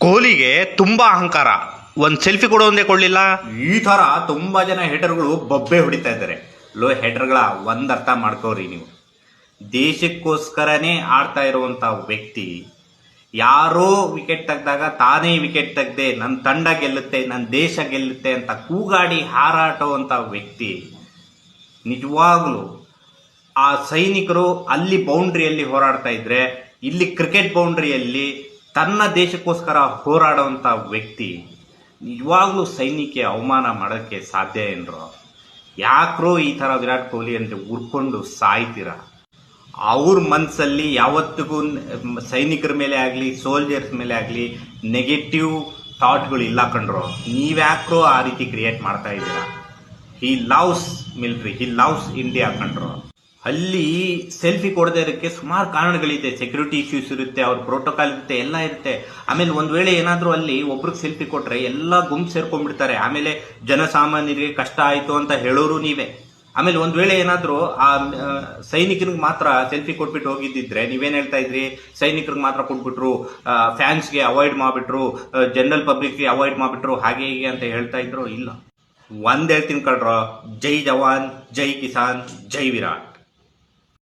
ಕೊಹ್ಲಿಗೆ ತುಂಬಾ ಅಹಂಕಾರ. ಒಂದ್ ಸೆಲ್ಫಿ ಕೂಡ ಒಂದೇ ಕೊಡಲಿಲ್ಲ? ಈ ತರ ತುಂಬಾ ಜನ ಹೆಡರ್ಗಳು ಬೊಬ್ಬೆ ಹೊಡಿತಾ ಇದ್ದಾರೆ. ಲೋ ಹೇಟರ್ಗಳ ಒಂದರ್ಥ ಮಾಡ್ಕೋರಿ ನೀವು. ದೇಶಕ್ಕೋಸ್ಕರನೇ ಆಡ್ತಾ ಇರುವಂತ ವ್ಯಕ್ತಿ ಯಾರೋ ವಿಕೆಟ್ ತೆಗ್ದಾಗ ತಾನೇ ವಿಕೆಟ್ ತೆಗ್ದೆ ನನ್ನ ತಂಡ ಗೆಲ್ಲುತ್ತೆ ನನ್ನ ದೇಶ ಗೆಲ್ಲುತ್ತೆ ಅಂತ ಕೂಗಾಡಿ ಹಾರಾಟುವಂತ ವ್ಯಕ್ತಿ ನಿಜವಾಗ್ಲೂ ಆ ಸೈನಿಕರು ಅಲ್ಲಿ ಬೌಂಡ್ರಿಯಲ್ಲಿ ಹೋರಾಡ್ತಾ ಇದ್ರೆ, ಇಲ್ಲಿ ಕ್ರಿಕೆಟ್ ಬೌಂಡ್ರಿಯಲ್ಲಿ ತನ್ನ ದೇಶಕ್ಕೋಸ್ಕರ ಹೋರಾಡುವಂಥ ವ್ಯಕ್ತಿ ನಿಜವಾಗ್ಲೂ ಸೈನಿಕೆ ಅವಮಾನ ಮಾಡೋಕ್ಕೆ ಸಾಧ್ಯ ಏನರು? ಯಾಕ್ರೋ ಈ ಥರ ವಿರಾಟ್ ಕೊಹ್ಲಿ ಅಂತ ಉರ್ಕೊಂಡು ಸಾಯ್ತೀರ? ಅವ್ರ ಮನಸ್ಸಲ್ಲಿ ಯಾವತ್ತಿಗೂ ಸೈನಿಕರ ಮೇಲೆ ಆಗಲಿ ಸೋಲ್ಜರ್ಸ್ ಮೇಲೆ ಆಗಲಿ ನೆಗೆಟಿವ್ ಥಾಟ್ಗಳು ಇಲ್ಲ ಕಂಡ್ರು ನೀವ್ಯಾಕ್ರೋ ಆ ರೀತಿ ಕ್ರಿಯೇಟ್ ಮಾಡ್ತಾ ಇದ್ದೀರಾ? He loves military he loves India ಕಂಡ್ರು ಅಲ್ಲಿ ಸೆಲ್ಫಿ ಕೊಡದೇ ಇರೋಕ್ಕೆ ಸುಮಾರು ಕಾರಣಗಳಿದೆ. ಸೆಕ್ಯೂರಿಟಿ ಇಶ್ಯೂಸ್ ಇರುತ್ತೆ, ಅವ್ರ ಪ್ರೋಟೋಕಾಲ್ ಇರುತ್ತೆ, ಎಲ್ಲ ಇರುತ್ತೆ. ಆಮೇಲೆ ಒಂದ್ ವೇಳೆ ಏನಾದ್ರೂ ಅಲ್ಲಿ ಒಬ್ರಿಗೆ ಸೆಲ್ಫಿ ಕೊಟ್ರೆ ಎಲ್ಲ ಗುಂಪು ಸೇರ್ಕೊಂಡ್ಬಿಡ್ತಾರೆ. ಆಮೇಲೆ ಜನಸಾಮಾನ್ಯರಿಗೆ ಕಷ್ಟ ಆಯ್ತು ಅಂತ ಹೇಳೋರು ನೀವೇ. ಆಮೇಲೆ ಒಂದ್ ವೇಳೆ ಏನಾದ್ರೂ ಆ ಸೈನಿಕರಿಗೆ ಮಾತ್ರ ಸೆಲ್ಫಿ ಕೊಟ್ಬಿಟ್ಟು ಹೋಗಿದ್ದಿದ್ರೆ ನೀವೇನ್ ಹೇಳ್ತಾ ಇದ್ರಿ? ಸೈನಿಕರಿಗೆ ಮಾತ್ರ ಕೊಟ್ಬಿಟ್ರು ಫ್ಯಾನ್ಸ್ಗೆ ಅವಾಯ್ಡ್ ಮಾಡ್ಬಿಟ್ರು ಜನರಲ್ ಪಬ್ಲಿಕ್ಗೆ ಅವಾಯ್ಡ್ ಮಾಡ್ಬಿಟ್ರು, ಹಾಗೆ ಹೀಗೆ ಅಂತ ಹೇಳ್ತಾ ಇದ್ರು? ಇಲ್ಲ. ಒಂದ್ ಹೇಳ್ತೀನಿ ಕಳ್ರ ಜೈ ಜವಾನ್, ಜೈ ಕಿಸಾನ್, ಜೈ ವಿರಾಟ್.